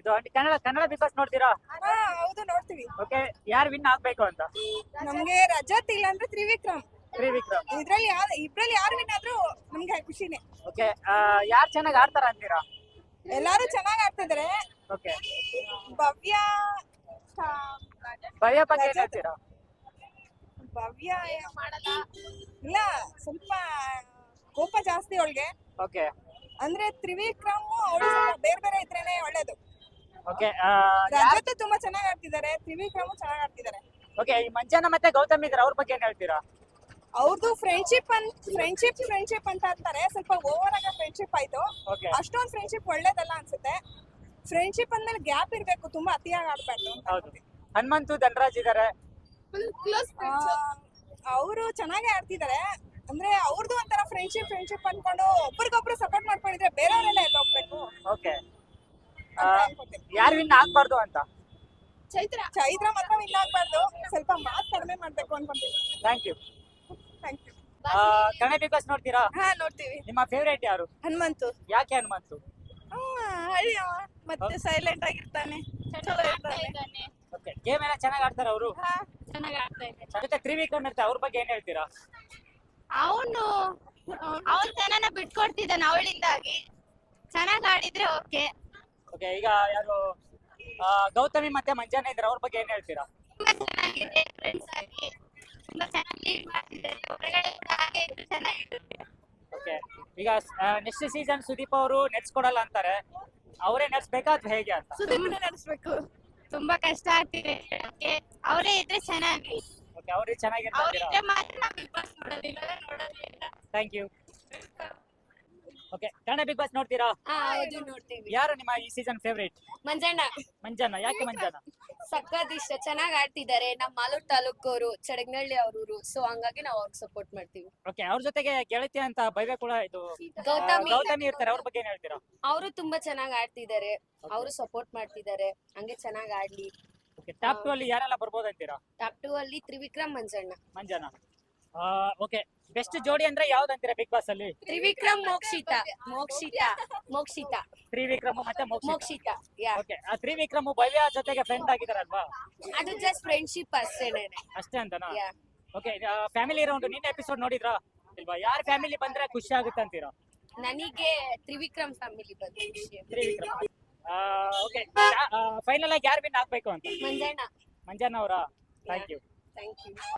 ಇದು Kannada Kannada Bigg Boss ನೋಡ್ತೀರಾ? ಹಾ ಹೌದು ನೋಡ್ತೀವಿ. ಓಕೆ ಯಾರು ವಿನ್ ಆಗ್ಬೇಕು ಅಂತ? ನಮ್ಗೆ ರಜತ್ ಇಲ್ಲ ಅಂದ್ರೆ ತ್ರಿವಿಕ್ರಮ್. ತ್ರಿವಿಕ್ರಮ್. ಇದ್ರಲ್ಲಿ ಯಾರು ಇಬ್ರಲ್ಲಿ ಯಾರು ವಿನ್ ಆದ್ರೂ ನಮ್ಗೆ ಖುಷಿನೇ. ಓಕೆ ಯಾರು ಚೆನ್ನಾಗಿ ಆಡ್ತಾರ ಅಂತೀರಾ? ಎಲ್ಲಾರು ಚೆನ್ನಾಗ್ ಆಡ್ತಿದಾರೆ. ಓಕೆ ಭವ್ಯ ಭಯ ಬಗ್ಗೆ ಏನ್. ಹೇಳ್ತೀರಾ? ಭವ್ಯ ಮಾಡಲ್ಲ. ಇಲ್ಲ ಸ್ವಲ್ಪ ಕೋಪ ಜಾಸ್ತಿ ಅವಳಿಗೆ. ಓಕೆ ಅಂದ್ರೆ ತ್ರಿವಿಕ್ರಮ್ ಅವಳು ಬೇರೆ ಬೇರೆ ಇದ್ರೇನೆ ಒಳ್ಳೇದು. ಓಕೆ ರಜತ್ ತುಂಬಾ ಚೆನ್ನಾಗಿ ಆಡ್ತಿದ್ದಾರೆ ತ್ರಿವಿಕ್ರಮ್ ಚೆನ್ನಾಗಿ ಆಡ್ತಿದ್ದಾರೆ. ಓಕೆ ಈ ಮಂಜಾನ ಮತ್ತೆ ಗೌತಮ್ ಇದ್ರ ಅವ್ರ ಬಗ್ಗೆ ಏನ್ ಹೇಳ್ತೀರಾ? ಅವ್ರದ್ದು ಫ್ರೆಂಡ್ಶಿಪ್ ಅಂತ ಫ್ರೆಂಡ್ಶಿಪ್ ಫ್ರೆಂಡ್ಶಿಪ್ ಅಂತ ಅಂತಾರೆ ಸ್ವಲ್ಪ ಓವರ್ ಆಗ ಫ್ರೆಂಡ್ಶಿಪ್ ಆಯ್ತು. ಓಕೆ ಅಷ್ಟೊಂದು ಫ್ರೆಂಡ್ಶಿಪ್ ಒಳ್ಳೇದಲ್ಲ ಅನ್ಸುತ್ತೆ. ಫ್ರೆಂಡ್ಶಿಪ್ ಅಂದ್ಮೇಲೆ ಗ್ಯಾಪ್ ಇರ್ಬೇಕು ತುಂಬಾ ಅತಿಯಾಗಿ ಆಡ್ಬಾರ್ದು ಹೌದು. ಹನುಮಂತು ಧನರಾಜ್ ಇದಾರೆ. ಅವರು ಚೆನ್ನಾಗೇ ಆಡ್ತಿದ್ದಾರೆ. ಅಂದ್ರೆ ಅವ್ರದ್ದು ಒಂಥರ ಫ್ರೆಂಡ್ಶಿಪ್ ಫ್ರೆಂಡ್ಶಿಪ್ ಅನ್ಕೊಂಡು ಒಬ್ರಿಗೊಬ್ರು ಸಪೋರ್ಟ್ ಮಾಡ್ಕೊಂಡಿದ್ರೆ ಬೇರೆಯವರೆಲ್ಲ ಎಲ್ಲ ಹೋಗ್ಬೇಕು? ಓಕೆ ಅಂತ ಯಾರು ವಿನ್ ಆಗ್ಬಾರ್ದು ಅಂತ? ಚೈತ್ರ ಚೈತ್ರ ಮಾತ್ರ ವಿನ್ ಆಗ್ಬಾರ್ದು. ಸ್ವಲ್ಪ ಮಾತ್ ಕಡಿಮೆ ಮಾಡ್ಬೇಕು ಅನ್ಕೊಂತೀನಿ. Thank you thank you Kannada Bigg Boss ನೋಡ್ತೀರಾ? ಹಾ ನೋಡ್ತೀವಿ. ನಿಮ್ಮ ಫೇವರೇಟ್ ಯಾರು? ಹನುಮಂತು. ಯಾಕೆ ಹನುಮಂತು? ಹಳ್ಳಿ ಮತ್ತೆ ಸೈಲೆಂಟ್ ಆಗಿರ್ತಾನೆ. ಚಲೋ ಇರ್ತಾನೆ. ಓಕೆ ಗೇಮ್ ಎಲ್ಲ ಚೆನ್ನಾಗಿ ಆಡ್ತಾರೆ ಅವರು? ಹಾ. ಚೆನ್ನಾಗಿ ಆಡ್ತಾ ಇದೆ ಜೊತೆ ತ್ರಿವಿಕ್ರಮ್ ಇರ್ತಾರೆ ಅವ್ರ ಬಗ್ಗೆ ಏನ್ ಹೇಳ್ತೀರಾ? ಅವನು ಅವನ್ ತನನ ಬಿಟ್ಕೊಡ್ತಿದ್ದಾನೆ ಅವಳಿಂದಾಗಿ. ಚೆನ್ನಾಗಿ ಆಡಿದ್ರೆ ಓಕೆ ಓಕೆ ಈಗ ಯಾರು ಗೌತಮಿ ಮತ್ತೆ ಮಂಜಾನ ಇದ್ರೆ ಅವ್ರ ಬಗ್ಗೆ ಏನ್ ಹೇಳ್ತೀರಾ? ತುಂಬಾ ಚೆನ್ನಾಗಿದೆ ಫ್ರೆಂಡ್ಸ್ ಆಗಿ. ತುಂಬಾ ಚೆನ್ನಾಗಿ ಲೀಡ್ ಮಾಡ್ತಿದ್ದಾರೆ. ಹೊರಗಡೆ ಕೂಡ ಹಾಗೆ ಇದ್ರೆ ಚೆನ್ನಾಗಿರುತ್ತೆ. ಓಕೆ ಈಗ ನೆಕ್ಸ್ಟ್ ಸೀಸನ್ ಸುದೀಪ್ ಅವರು ನೆಡ್ಸ್ಕೊಡಲ್ಲ ಅಂತಾರೆ. ಅವರೇ ನೆಡ್ಸ್ಬೇಕಾ ಅಥವಾ ಹೇಗೆ ಅಂತ? ಸುದೀಪ್ನೆ ನಡೆಸ್ಬೇಕು ತುಂಬಾ ಕಷ್ಟ ಆಗ್ತಿದೆ ಅವರೇ ಇದ್ರೆ ಚೆನ್ನಾಗಿ. ಓಕೆ ಅವ್ರಿಗೆ ಅವ್ರಿದ್ರೆ ಮಾತ್ರ ನಾವು ಬಿಗ್ ಬಾಸ್ ನೋಡೋದಿಲ್ಲ ನೋಡೋದೇ thank you okay Kannada Bigg Boss ನೋಡ್ತೀರಾ? ಹೌದು ನೋಡ್ತೀವಿ. ಯಾರು ನಿಮ್ಮ ಈ ಸೀಸನ್ ಫೇವರೇಟ್ ಮಂಜಣ್ಣ. ಮಂಜಣ್ಣ ಯಾಕೆ ಮಂಜಾನ ಸಖತ್ ಇಷ್ಟ ಚೆನ್ನಾಗ್ ಆಡ್ತಿದ್ದಾರೆ. ನಮ್ಮ ಮಾಲೂರ್ ತಾಲೂಕವರು ಚಡಗನಳ್ಳಿ ಅವ್ರೂರು. ಸೊ ಹಂಗಾಗಿ ನಾವು ಅವ್ರಿಗೆ ಸಪೋರ್ಟ್ ಮಾಡ್ತೀವಿ. ಓಕೆ ಅವ್ರ ಜೊತೆಗೆ ಗೆಳತಿ ಅಂತ ಭವ್ಯ ಕೂಡ ಇದು ಆ, ಗೌತಮಿ ಗೌತಮಿ ಇರ್ತಾರೆ. ಅವ್ರ ಬಗ್ಗೆ ಏನ್ ಹೇಳ್ತೀರಾ? ಅವರು ತುಂಬಾ ಚೆನ್ನಾಗ್ ಆಡ್ತಿದ್ದಾರೆ. ಅವರು ಸಪೋರ್ಟ್ ಮಾಡ್ತಿದ್ದಾರೆ. ಹಂಗೆ ಚೆನ್ನಾಗ್ ಆಡ್ಲಿ. ಓಕೆ ಟಾಪ್ ಟು ಅಲ್ಲಿ ಯಾರೆಲ್ಲ ಬರ್ಬೋದು ಅಂತೀರಾ ಟಾಪ್ ಟೂ ಅಲ್ಲಿ ತ್ರಿವಿಕ್ರಮ್ ಮಂಜಣ್ಣ. ಮಂಜಾನ ಓಕೆ ಬೆಸ್ಟ್ ಜೋಡಿ ಅಂದ್ರೆ ಯಾವ್ದು ಅಂತೀರಾ ಬಿಗ್ ಬಾಸ್ ಅಲ್ಲಿ? ತ್ರಿವಿಕ್ರಮ್ ಮೋಕ್ಷಿತ. ಮೋಕ್ಷಿತ. ಮೋಕ್ಷಿತ. ತ್ರಿವಿಕ್ರಮ್ ಮತ್ತೆ ಮೋಕ್ಷಿತ. ಮೋಕ್ಷಿತ ಯಾ. ಓಕೆ ಆ ತ್ರಿವಿಕ್ರಮ್ ಭವ್ಯ ಜೊತೆಗೆ ಫ್ರೆಂಡ್ ಆಗಿದಾರಲ್ವಾ? ಅದು ಜಸ್ಟ್ ಫ್ರೆಂಡ್ಶಿಪ್ ಅಷ್ಟೇನೆ. ಅಷ್ಟೇ ಅಂತನಾ? ಯಾ. ಓಕೆ ಫ್ಯಾಮಿಲಿ ರೌಂಡ್ ನಿನ್ನೆ ಎಪಿಸೋಡ್ ನೋಡಿದ್ರಾ? ಇಲ್ವಾ? ಯಾರ ಫ್ಯಾಮಿಲಿ ಬಂದ್ರೆ ಖುಷಿ ಆಗುತ್ತೆ ಅಂತೀರಾ? ನನಗೆ ತ್ರಿವಿಕ್ರಮ್ ಫ್ಯಾಮಿಲಿ ಬಂದ್ರೆ ಖುಷಿ. ತ್ರಿವಿಕ್ರಮ್. ಓಕೆ ಫೈನಲ್ ಆಗಿ ಯಾರು ವಿನ್ ಆಗ್ಬೇಕು ಅಂತ? ಮಂಜಣ್ಣ. ಮಂಜಾನ ಅವರ? Thank you thank you